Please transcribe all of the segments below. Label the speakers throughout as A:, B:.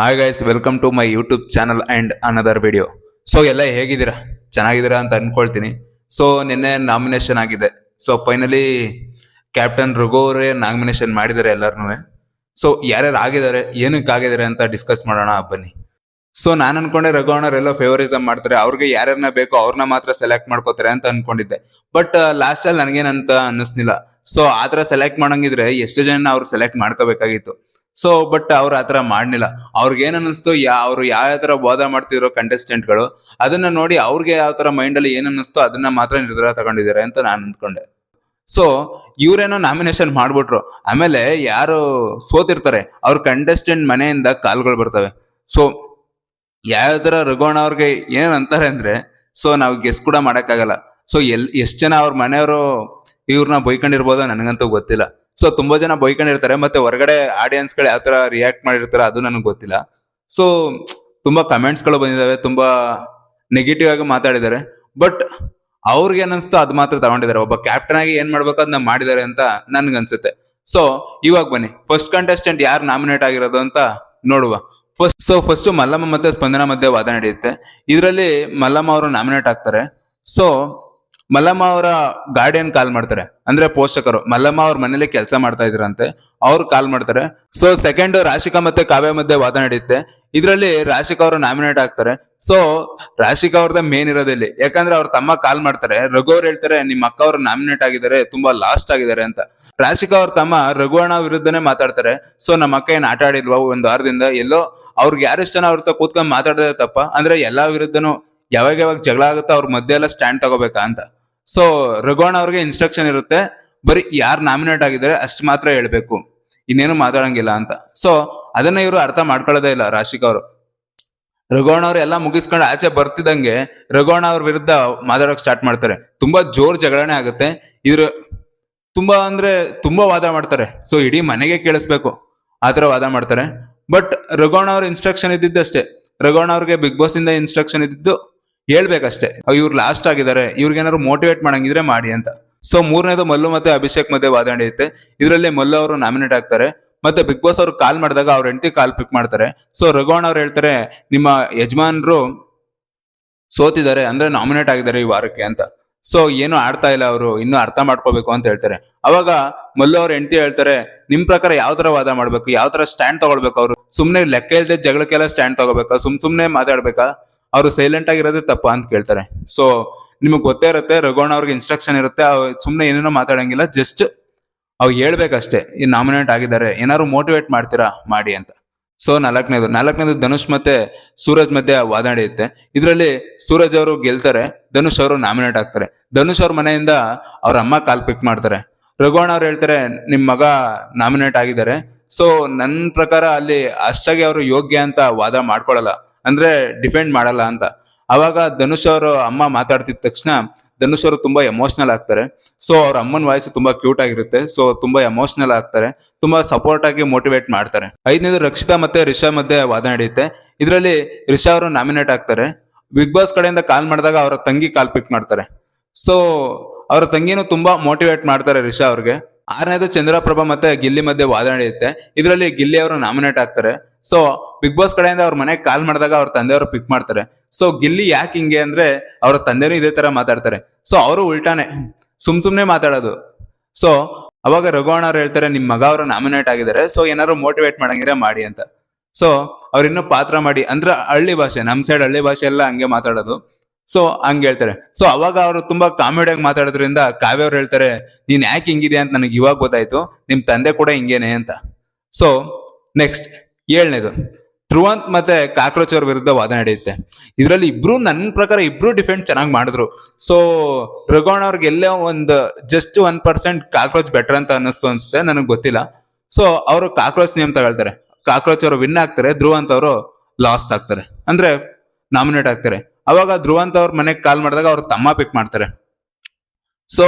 A: Hi guys welcome to my YouTube channel and another video so ಎಲ್ಲ ಹೇಗಿದ್ದೀರಾ? ಚೆನ್ನಾಗಿದ್ದೀರಾ ಅಂತ ಅಂದ್ಕೊಳ್ತೀನಿ ಸೊ ನಿನ್ನೆ ನಾಮಿನೇಷನ್ ಆಗಿದೆ. ಸೊ ಫೈನಲಿ ಕ್ಯಾಪ್ಟನ್ ರಘು ಅವರೇ ನಾಮಿನೇಷನ್ ಮಾಡಿದ್ದಾರೆ ಎಲ್ಲರೂ ಸೊ ಯಾರ್ಯಾರು ಆಗಿದ್ದಾರೆ, ಏನಕ್ಕೆ ಆಗಿದ್ದಾರೆ ಅಂತ ಡಿಸ್ಕಸ್ ಮಾಡೋಣ, ಬನ್ನಿ. ಸೊ ನಾನು ಅನ್ಕೊಂಡೆ ರಘು ಅಣ್ಣರೆಲ್ಲ ಫೇವರಿಸಮ್ ಮಾಡ್ತಾರೆ. ಅವ್ರಿಗೆ ಯಾರ್ಯಾರನ್ನ ಬೇಕೋ ಅವ್ರನ್ನ ಮಾತ್ರ ಸೆಲೆಕ್ಟ್ ಮಾಡ್ಕೋತಾರೆ ಅಂತ ಅನ್ಕೊಂಡಿದ್ದೆ. ಬಟ್ ಲಾಸ್ಟ್ ಅಲ್ಲಿ ನನಗೇನಂತ ಅನ್ನಿಸ್ಲಿಲ್ಲ. ಸೊ ಆ ಥರ ಸೆಲೆಕ್ಟ್ ಮಾಡೋಂಗಿದ್ರೆ ಎಷ್ಟು ಜನ ಅವ್ರು ಸೆಲೆಕ್ಟ್ ಮಾಡ್ಕೋಬೇಕಾಗಿತ್ತು? ಸೊ ಬಟ್ ಅವ್ರು ಆತರ ಮಾಡ್ಲಿಲ್ಲ ಅವ್ರಿಗೆ ಏನ್ ಅನ್ನಿಸ್ತು? ಯಾ, ಅವ್ರು ಯಾವ ತರ ವಾದ ಮಾಡ್ತಿದ್ರು ಗಳು ಅದನ್ನ ನೋಡಿ ಅವ್ರಿಗೆ ಯಾವ ತರ ಮೈಂಡ್ ಅಲ್ಲಿ ಏನ್ ಅನ್ನಿಸ್ತೋ? ಅದನ್ನ ಮಾತ್ರ ನಿರ್ಧಾರ ತಗೊಂಡಿದ್ದಾರೆ ಅಂತ ನಾನು ಅಂದ್ಕೊಂಡೆ. ಸೊ ಇವ್ರೇನೋ ನಾಮಿನೇಷನ್ ಮಾಡ್ಬಿಟ್ರು. ಆಮೇಲೆ ಯಾರು ಸೋತಿರ್ತಾರೆ. ಅವ್ರ ಕಂಟೆಸ್ಟೆಂಟ್ ಮನೆಯಿಂದ ಕಾಲ್ಗಳು ಬರ್ತವೆ. ಸೊ ಯಾವ ತರ ರಘುವಣ ಅವ್ರಿಗೆ ಏನು ಅಂತಾರೆ ಅಂದ್ರೆ ಸೊ ನಾವು ಗೆಸ್ ಕೂಡ ಮಾಡಕ್ಕಾಗಲ್ಲ. ಸೊ ಎಲ್, ಎಷ್ಟ್ ಜನ ಅವ್ರ ಮನೆಯವರು ಇವ್ರನ್ನ ಬೈಕೊಂಡಿರ್ಬೋದೋ ನನಗಂತೂ ಗೊತ್ತಿಲ್ಲ. ಸೊ ತುಂಬಾ ಜನ ಬೈಕೊಂಡಿರ್ತಾರೆ, ಮತ್ತೆ ಹೊರಗಡೆ ಆಡಿಯನ್ಸ್ಗಳು ಯಾವ ತರ ರಿಯಾಕ್ಟ್ ಮಾಡಿರ್ತಾರೆ ಅದು ನನಗೆ ಗೊತ್ತಿಲ್ಲ. ಸೊ ತುಂಬಾ ಕಮೆಂಟ್ಸ್ಗಳು ಬಂದಿದಾವೆ, ತುಂಬಾ ನೆಗೆಟಿವ್ ಆಗಿ ಮಾತಾಡಿದ್ದಾರೆ. ಬಟ್ ಅವ್ರಿಗೆ ಏನನ್ಸ್ತೋ ಅದು ಮಾತ್ರ ತಗೊಂಡಿದ್ದಾರೆ. ಒಬ್ಬ ಕ್ಯಾಪ್ಟನ್ ಆಗಿ ಏನ್ ಮಾಡ್ಬೇಕು ಅದನ್ನ ಮಾಡಿದ್ದಾರೆ ಅಂತ ನನ್ಗನ್ಸುತ್ತೆ ಸೊ ಇವಾಗ ಬನ್ನಿ. ಫಸ್ಟ್ ಕಂಟೆಸ್ಟೆಂಟ್ ಯಾರು ನಾಮಿನೇಟ್ ಆಗಿರೋದು ಅಂತ ನೋಡುವ. ಫಸ್ಟ್ ಸೊ ಫಸ್ಟ್ ಮಲ್ಲಮ್ಮ ಮತ್ತೆ ಸ್ಪಂದನ ಮಧ್ಯೆ ವಾದ ನಡೆಯುತ್ತೆ. ಇದರಲ್ಲಿ ಮಲ್ಲಮ್ಮ ಅವರು ನಾಮಿನೇಟ್ ಆಗ್ತಾರೆ. ಸೊ ಮಲ್ಲಮ್ಮ ಅವರ ಗಾರ್ಡಿಯನ್ ಕಾಲ್ ಮಾಡ್ತಾರೆ. ಅಂದ್ರೆ ಪೋಷಕರು. ಮಲ್ಲಮ್ಮ ಅವ್ರ ಮನೇಲಿ ಕೆಲಸ ಮಾಡ್ತಾ ಇದ್ರಂತೆ. ಅವ್ರು ಕಾಲ್ ಮಾಡ್ತಾರೆ. ಸೊ ಸೆಕೆಂಡ್ ರಾಶಿಕಾ ಮತ್ತೆ ಕಾವ್ಯ ಮಧ್ಯೆ ವಾದ ನಡೆಯುತ್ತೆ ಇದರಲ್ಲಿ ರಾಶಿಕಾ ಅವರು ನಾಮಿನೇಟ್ ಆಗ್ತಾರೆ. ಸೊ ರಾಶಿಕಾ ಅವ್ರದ ಮೇನ್ ಇರೋದಿಲ್ಲಿ ಯಾಕಂದ್ರೆ ಅವ್ರ ತಮ್ಮ ಕಾಲ್ ಮಾಡ್ತಾರೆ. ರಘು ಅವ್ರು ಹೇಳ್ತಾರೆ, ನಿಮ್ಮ ಅಕ್ಕ ಅವರು ನಾಮಿನೇಟ್ ಆಗಿದ್ದಾರೆ. ತುಂಬಾ ಲಾಸ್ಟ್ ಆಗಿದ್ದಾರೆ ಅಂತ. ರಾಶಿಕಾ ಅವ್ರ ತಮ್ಮ ರಘುವಣ ವಿರುದ್ಧನೇ ಮಾತಾಡ್ತಾರೆ. ಸೊ ನಮ್ಮ ಅಕ್ಕ ಏನ್ ಆಟ ಆಡಿಲ್ವಾ ಒಂದ್ ವಾರದಿಂದ? ಎಲ್ಲೋ ಅವ್ರಿಗೆ ಯಾರಿಷ್ಟ ಜನ ಅವ್ರ ಕೂತ್ಕೊಂಡು ಕೂತ್ಕೊಂಡ್ ಮಾತಾಡೋದೇ ತಪ್ಪ. ಅಂದ್ರೆ ಎಲ್ಲಾ ವಿರುದ್ಧನು ಯಾವಾಗ ಯಾವಾಗ ಜಗಳ ಆಗುತ್ತೋ ಅವ್ರ ಮಧ್ಯೆ ಎಲ್ಲ ಸ್ಟ್ಯಾಂಡ್ ತಗೋಬೇಕಾ ಅಂತ. ಸೊ ರಘುವಣ್ಣ ಅವ್ರಿಗೆ ಇನ್ಸ್ಟ್ರಕ್ಷನ್ ಇರುತ್ತೆ. ಬರೀ ಯಾರು ನಾಮಿನೇಟ್ ಆಗಿದ್ದಾರೆ ಅಷ್ಟು ಮಾತ್ರ ಹೇಳ್ಬೇಕು. ಇನ್ನೇನು ಮಾತಾಡಂಗಿಲ್ಲ ಅಂತ. ಸೊ ಅದನ್ನ ಇವರು ಅರ್ಥ ಮಾಡ್ಕೊಳ್ಳೋದೇ ಇಲ್ಲ ರಾಶಿಕ್ ಅವರು. ರಘುವಣ್ಣ ಅವ್ರು ಎಲ್ಲ ಮುಗಿಸ್ಕೊಂಡು ಆಚೆ ಬರ್ತಿದ್ದಂಗೆ ರಘುವಣ್ಣ ಅವ್ರ ವಿರುದ್ಧ ಮಾತಾಡೋಕೆ ಸ್ಟಾರ್ಟ್ ಮಾಡ್ತಾರೆ. ತುಂಬಾ ಜೋರ್ ಜಗಳನೆ ಆಗುತ್ತೆ. ಇದ್ರ ತುಂಬಾ ಅಂದ್ರೆ ತುಂಬಾ ವಾದ ಮಾಡ್ತಾರೆ. ಸೊ ಇಡೀ ಮನೆಗೆ ಕೇಳಿಸ್ಬೇಕು. ಆತರ ವಾದ ಮಾಡ್ತಾರೆ. ಬಟ್ ರಘುವಣ್ಣ ಅವ್ರ ಇನ್ಸ್ಟ್ರಕ್ಷನ್ ಇದ್ದಿದ್ದಷ್ಟೇ. ರಘುವಣ್ಣ ಅವ್ರಿಗೆ ಬಿಗ್ ಬಾಸ್ ಇಂದ ಇನ್ಸ್ಟ್ರಕ್ಷನ್ ಇದ್ದಿದ್ದು ಹೇಳ್ಬೇಕಷ್ಟೇ. ಇವ್ರು ಲಾಸ್ಟ್ ಆಗಿದ್ದಾರೆ, ಇವ್ರಿಗೆ ಏನಾದ್ರು ಮೋಟಿವೇಟ್ ಮಾಡಂಗಿದ್ರೆ ಮಾಡಿ ಅಂತ. ಸೊ ಮೂರನೇದು ಮಲ್ಲು ಮತ್ತೆ ಅಭಿಷೇಕ್ ಮಧ್ಯೆ ವಾದ ನಡೆಯುತ್ತೆ ಇದರಲ್ಲಿ ಮಲ್ಲು ಅವರು ನಾಮಿನೇಟ್ ಆಗ್ತಾರೆ. ಮತ್ತೆ ಬಿಗ್ ಬಾಸ್ ಅವರು ಕಾಲ್ ಮಾಡಿದಾಗ ಅವ್ರ ಹೆಂಡತಿ ಕಾಲ್ ಪಿಕ್ ಮಾಡ್ತಾರೆ. ಸೊ ರಘುವಣ್ಣ ಅವ್ರು ಹೇಳ್ತಾರೆ, ನಿಮ್ಮ ಯಜಮಾನ್ರು ಸೋತಿದ್ದಾರೆ, ಅಂದ್ರೆ ನಾಮಿನೇಟ್ ಆಗಿದ್ದಾರೆ ಈ ವಾರಕ್ಕೆ ಅಂತ. ಸೊ ಏನು ಆಡ್ತಾ ಇಲ್ಲ ಅವರು, ಇನ್ನು ಅರ್ಥ ಮಾಡ್ಕೋಬೇಕು ಅಂತ ಹೇಳ್ತಾರೆ. ಅವಾಗ ಮಲ್ಲು ಅವ್ರ ಹೆಂಡತಿ ಹೇಳ್ತಾರೆ, ನಿಮ್ ಪ್ರಕಾರ ಯಾವ ತರ ವಾದ ಮಾಡ್ಬೇಕು? ಯಾವ ತರ ಸ್ಟ್ಯಾಂಡ್ ತಗೊಳ್ಬೇಕು ಅವರು? ಸುಮ್ನೆ ಲೆಕ್ಕ ಇಲ್ದೆ ಜಗಳಕ್ಕೆಲ್ಲ ಸ್ಟ್ಯಾಂಡ್ ತಗೋಬೇಕಾ? ಸುಮ್ ಸುಮ್ನೆ ಮಾತಾಡ್ಬೇಕಾ? ಅವರು ಸೈಲೆಂಟ್ ಆಗಿರೋದೇ ತಪ್ಪು ಅಂತ ಕೇಳ್ತಾರೆ. ಸೊ ನಿಮಗೆ ಗೊತ್ತೇ ಇರುತ್ತೆ ರಘೋಣ ಅವ್ರಿಗೆ ಇನ್ಸ್ಟ್ರಕ್ಷನ್ ಇರುತ್ತೆ ಸುಮ್ಮನೆ ಏನೇನೋ ಮಾತಾಡಂಗಿಲ್ಲ ಜಸ್ಟ್ ಅವ್ ಹೇಳ್ಬೇಕಷ್ಟೇ, ಈ ನಾಮಿನೇಟ್ ಆಗಿದ್ದಾರೆ, ಏನಾದ್ರು ಮೋಟಿವೇಟ್ ಮಾಡ್ತೀರಾ, ಮಾಡಿ ಅಂತ. ಸೊ ನಾಲ್ಕನೇದು ನಾಲ್ಕನೇದು ಧನುಷ್ ಮತ್ತೆ ಸೂರಜ್ ಮಧ್ಯೆ ವಾದ ನಡೆಯುತ್ತೆ ಇದರಲ್ಲಿ ಸೂರಜ್ ಅವರು ಗೆಲ್ತಾರೆ, ಧನುಷ್ ಅವರು ನಾಮಿನೇಟ್ ಆಗ್ತಾರೆ. ಧನುಷ್ ಅವ್ರ ಮನೆಯಿಂದ ಅವ್ರ ಅಮ್ಮ ಕಾಲ್ ಪಿಕ್ ಮಾಡ್ತಾರೆ. ರಘುವಣ ಅವ್ರು ಹೇಳ್ತಾರೆ, ನಿಮ್ ಮಗ ನಾಮಿನೇಟ್ ಆಗಿದ್ದಾರೆ. ಸೊ ನನ್ನ ಪ್ರಕಾರ ಅಲ್ಲಿ ಅಷ್ಟಾಗಿ ಅವರು ಯೋಗ್ಯ ಅಂತ ವಾದ ಮಾಡ್ಕೊಳಲ್ಲ. ಅಂದ್ರೆ ಡಿಫೆಂಡ್ ಮಾಡಲ್ಲ ಅಂತ. ಅವಾಗ ಧನುಷ್ ಅವರು ಅಮ್ಮ ಮಾತಾಡ್ತಿದ ತಕ್ಷಣ ಧನುಷ್ ಅವರು ತುಂಬಾ ಎಮೋಷನಲ್ ಆಗ್ತಾರೆ. ಸೊ ಅವ್ರ ಅಮ್ಮನ ವಾಯ್ಸ್ ತುಂಬಾ ಕ್ಯೂಟ್ ಆಗಿರುತ್ತೆ. ಸೊ ತುಂಬಾ ಎಮೋಷನಲ್ ಆಗ್ತಾರೆ. ತುಂಬಾ ಸಪೋರ್ಟ್ ಆಗಿ ಮೋಟಿವೇಟ್ ಮಾಡ್ತಾರೆ. ಐದನೇದು ರಕ್ಷಿತಾ ಮತ್ತೆ ರಿಷಾ ಮಧ್ಯೆ ವಾದ ನಡೆಯುತ್ತೆ. ಇದರಲ್ಲಿ ರಿಷಾ ಅವರು ನಾಮಿನೇಟ್ ಆಗ್ತಾರೆ. ಬಿಗ್ ಬಾಸ್ ಕಡೆಯಿಂದ ಕಾಲ್ ಮಾಡಿದಾಗ ಅವರ ತಂಗಿ ಕಾಲ್ ಪಿಕ್ ಮಾಡ್ತಾರೆ. ಸೊ ಅವರ ತಂಗಿನೂ ತುಂಬಾ ಮೋಟಿವೇಟ್ ಮಾಡ್ತಾರೆ ರಿಷಾ ಅವ್ರಿಗೆ. ಆರನೇದು ಚಂದ್ರಪ್ರಭಾ ಮತ್ತೆ ಗಿಲ್ಲಿ ಮಧ್ಯೆ ವಾದ ನಡೆಯುತ್ತೆ. ಇದರಲ್ಲಿ ಗಿಲ್ಲಿ ಅವರು ನಾಮಿನೇಟ್ ಆಗ್ತಾರೆ. ಸೊ ಬಿಗ್ ಬಾಸ್ ಕಡೆಯಿಂದ ಅವ್ರ ಮನೆಗೆ ಕಾಲ್ ಮಾಡಿದಾಗ ಅವ್ರ ತಂದೆಯವರು ಪಿಕ್ ಮಾಡ್ತಾರೆ. ಸೊ ಗಿಲ್ಲಿ ಯಾಕೆ ಹಿಂಗೆ ಅಂದ್ರೆ ಅವ್ರ ತಂದೆನೂ ಇದೇ ತರ ಮಾತಾಡ್ತಾರೆ. ಸೊ ಅವರು ಉಲ್ಟಾನೆ ಸುಮ್ ಸುಮ್ನೆ ಮಾತಾಡೋದು. ಸೊ ಅವಾಗ ರಘುವಣ ಅವ್ರು ಹೇಳ್ತಾರೆ, ನಿಮ್ ಮಗ ಅವರು ನಾಮಿನೇಟ್ ಆಗಿದ್ದಾರೆ ಸೊ ಏನಾದ್ರು ಮೋಟಿವೇಟ್ ಮಾಡಂಗಿದ್ರೆ ಮಾಡಿ ಅಂತ. ಸೊ ಅವ್ರಿನ್ನೂ ಪಾತ್ರ ಮಾಡಿ, ಅಂದ್ರೆ ಹಳ್ಳಿ ಭಾಷೆ, ನಮ್ ಸೈಡ್ ಹಳ್ಳಿ ಭಾಷೆ ಎಲ್ಲ ಹಂಗೆ ಮಾತಾಡೋದು. ಸೊ ಹಂಗೆ ಹೇಳ್ತಾರೆ. ಸೊ ಅವಾಗ ಅವರು ತುಂಬಾ ಕಾಮಿಡಿಯಾಗಿ ಮಾತಾಡೋದ್ರಿಂದ ಕಾವ್ಯ ಅವ್ರು ಹೇಳ್ತಾರೆ, ನೀನ್ ಯಾಕೆ ಹಿಂಗಿದೆ ಅಂತ ನನಗೆ ಇವಾಗ ಗೊತ್ತಾಯ್ತು, ನಿಮ್ ತಂದೆ ಕೂಡ ಹಿಂಗೇನೆ ಅಂತ. ಸೊ ನೆಕ್ಸ್ಟ್ ಏಳನೇದು, ಧ್ರುವಂತ್ ಮತ್ತೆ ಕಾಕ್ರೋಚ್ ಅವ್ರ ವಿರುದ್ಧ ವಾದ ನಡೆಯುತ್ತೆ. ಇದರಲ್ಲಿ ಇಬ್ರು ನನ್ನ ಪ್ರಕಾರ ಇಬ್ರು ಡಿಫೆಂಡ್ ಚೆನ್ನಾಗಿ ಮಾಡಿದ್ರು. ಸೊ ರಘೋಣ ಅವ್ರಿಗೆ ಎಲ್ಲೋ ಒಂದು just one percent cockroach better ಅಂತ ಅನ್ನಿಸ್ತು ಅನ್ಸುತ್ತೆ, ನನಗೆ ಗೊತ್ತಿಲ್ಲ. ಸೊ ಅವರು ಕಾಕ್ರೋಚ್ ನೇಮ್ ತಗೊಳ್ತಾರೆ. ಕಾಕ್ರೋಚ್ ಅವರು ವಿನ್ ಆಗ್ತಾರೆ, ಧ್ರುವಂತ್ ಅವರು ಲಾಸ್ಟ್ ಆಗ್ತಾರೆ. ಅಂದ್ರೆ ನಾಮಿನೇಟ್ ಆಗ್ತಾರೆ. ಅವಾಗ ಧ್ರುವಂತ್ ಅವ್ರ ಮನೆಗೆ ಕಾಲ್ ಮಾಡಿದಾಗ ಅವ್ರ ತಮ್ಮ ಪಿಕ್ ಮಾಡ್ತಾರೆ. ಸೊ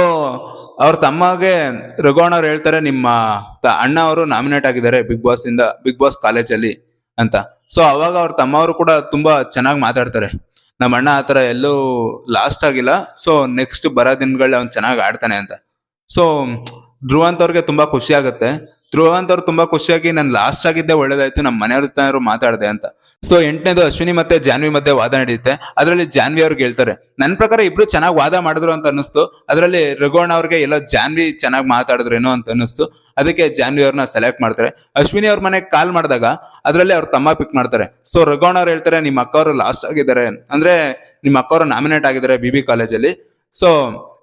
A: ಅವ್ರ ತಮ್ಮಗೆ ರಘುವಣ ಅವ್ರು ಹೇಳ್ತಾರೆ, ನಿಮ್ಮ ಅಣ್ಣ ಅವರು ನಾಮಿನೇಟ್ ಆಗಿದ್ದಾರೆ ಬಿಗ್ ಬಾಸ್ ಇಂದ ಬಿಗ್ ಬಾಸ್ ಕಾಲೇಜಲ್ಲಿ ಅಂತ. ಸೊ ಅವಾಗ ಅವ್ರ ತಮ್ಮವರು ಕೂಡ ತುಂಬಾ ಚೆನ್ನಾಗಿ ಮಾತಾಡ್ತಾರೆ. ನಮ್ಮ ಅಣ್ಣ ಆತರ ಎಲ್ಲೂ ಲಾಸ್ಟ್ ಆಗಿಲ್ಲ. ಸೊ ನೆಕ್ಸ್ಟ್ ಬರೋ ದಿನಗಳಲ್ಲಿ ಅವ್ನು ಚೆನ್ನಾಗಿ ಆಡ್ತಾನೆ ಅಂತ. ಸೊ ಧ್ರುವಂತ ಅವ್ರಿಗೆ ತುಂಬಾ ಖುಷಿ ಆಗುತ್ತೆ. ಧ್ರುವಂತ್ ಅವ್ರು ತುಂಬಾ ಖುಷಿಯಾಗಿ, ನಾನು ಲಾಸ್ಟ್ ಆಗಿದ್ದೆ, ಒಳ್ಳೇದಾಯ್ತು ನಮ್ಮ ಮನೆಯವ್ರ ಮಾತಾಡಿದೆ ಅಂತ. ಸೊ ಎಂಟನೇದು ಅಶ್ವಿನಿ ಮತ್ತೆ ಜಾನ್ವಿ ಮಧ್ಯೆ ವಾದ ನಡೆಯುತ್ತೆ ಅದರಲ್ಲಿ ಜಾನ್ವಿ ಅವ್ರಿಗೆ ಹೇಳ್ತಾರೆ ನನ್ನ ಪ್ರಕಾರ ಇಬ್ರು ಚೆನ್ನಾಗಿ ವಾದ ಮಾಡಿದ್ರು ಅಂತ ಅನ್ನಿಸ್ತು. ಅದರಲ್ಲಿ ರಘುವಣ್ಣ ಅವ್ರಿಗೆ ಎಲ್ಲ ಜಾನ್ವಿ ಚೆನ್ನಾಗಿ ಮಾತಾಡಿದ್ರೇನೋ ಅಂತ ಅನ್ನಿಸ್ತು. ಅದಕ್ಕೆ ಜಾನ್ವಿ ಅವ್ರನ್ನ ಸೆಲೆಕ್ಟ್ ಮಾಡ್ತಾರೆ. ಅಶ್ವಿನಿ ಅವ್ರ ಮನೆಗೆ ಕಾಲ್ ಮಾಡಿದಾಗ, ಅದರಲ್ಲಿ ಅವ್ರ ತಮ್ಮ ಪಿಕ್ ಮಾಡ್ತಾರೆ. ಸೊ ರಘುವಣ್ಣ ಅವ್ರು ಹೇಳ್ತಾರೆ, ನಿಮ್ಮ ಅಕ್ಕ ಅವರು ಲಾಸ್ಟ್ ಆಗಿದ್ದಾರೆ. ಅಂದ್ರೆ, ನಿಮ್ಮ ಅಕ್ಕ ನಾಮಿನೇಟ್ ಆಗಿದ್ದಾರೆ ಬಿ ಬಿ ಕಾಲೇಜಲ್ಲಿ. ಸೊ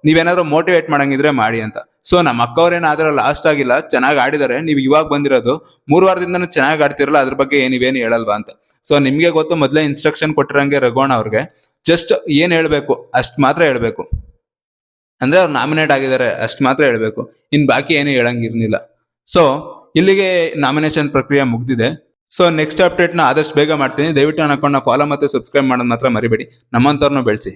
A: ನೀವೇನಾದ್ರು ಮೋಟಿವೇಟ್ ಮಾಡಂಗಿದ್ರೆ ಮಾಡಿ ಅಂತ. ಸೊ ನಮ್ಮ ಅಕ್ಕವ್ರೇನಾದ್ರೂ ಲಾಸ್ಟ್ ಆಗಿಲ್ಲ, ಚೆನ್ನಾಗಿ ಆಡಿದ್ದಾರೆ ನೀವು ಇವಾಗ ಬಂದಿರೋದು, ಮೂರು ವಾರದಿಂದನೂ ಚೆನ್ನಾಗಿ ಆಡ್ತಿರಲ್ಲ, ಅದ್ರ ಬಗ್ಗೆ ನೀವೇನು ಹೇಳಲ್ವಾ ಅಂತ. ಸೊ ನಿಮಗೆ ಗೊತ್ತು, ಮೊದಲೇ ಇನ್ಸ್ಟ್ರಕ್ಷನ್ ಕೊಟ್ಟಿರಂಗೆ ರಘೋಣ ಅವ್ರಿಗೆ ಜಸ್ಟ್ ಏನು ಹೇಳಬೇಕು, ಅಷ್ಟು ಮಾತ್ರ ಹೇಳಬೇಕು. ಅಂದ್ರೆ ಅವ್ರು ನಾಮಿನೇಟ್ ಆಗಿದ್ದಾರೆ, ಅಷ್ಟು ಮಾತ್ರ ಹೇಳಬೇಕು. ಇನ್ನು ಬಾಕಿ ಏನು ಹೇಳಂಗಿರ್ಲಿಲ್ಲ ಸೊ ಇಲ್ಲಿಗೆ ನಾಮಿನೇಷನ್ ಪ್ರಕ್ರಿಯೆ ಮುಗ್ದಿದೆ. ಸೊ ನೆಕ್ಸ್ಟ್ ಅಪ್ಡೇಟ್ನ ಆದಷ್ಟು ಬೇಗ ಮಾಡ್ತೀನಿ. ದಯವಿಟ್ಟು ನನ್ನ ಅಕೌಂಟ್ನ ಫಾಲೋ ಮತ್ತು ಸಬ್ಸ್ಕ್ರೈಬ್ ಮಾಡೋದು ಮಾತ್ರ ಮರಿಬೇಡಿ. ನಮ್ಮಂಥವ್ರನ್ನ ಬೆಳೆಸಿ.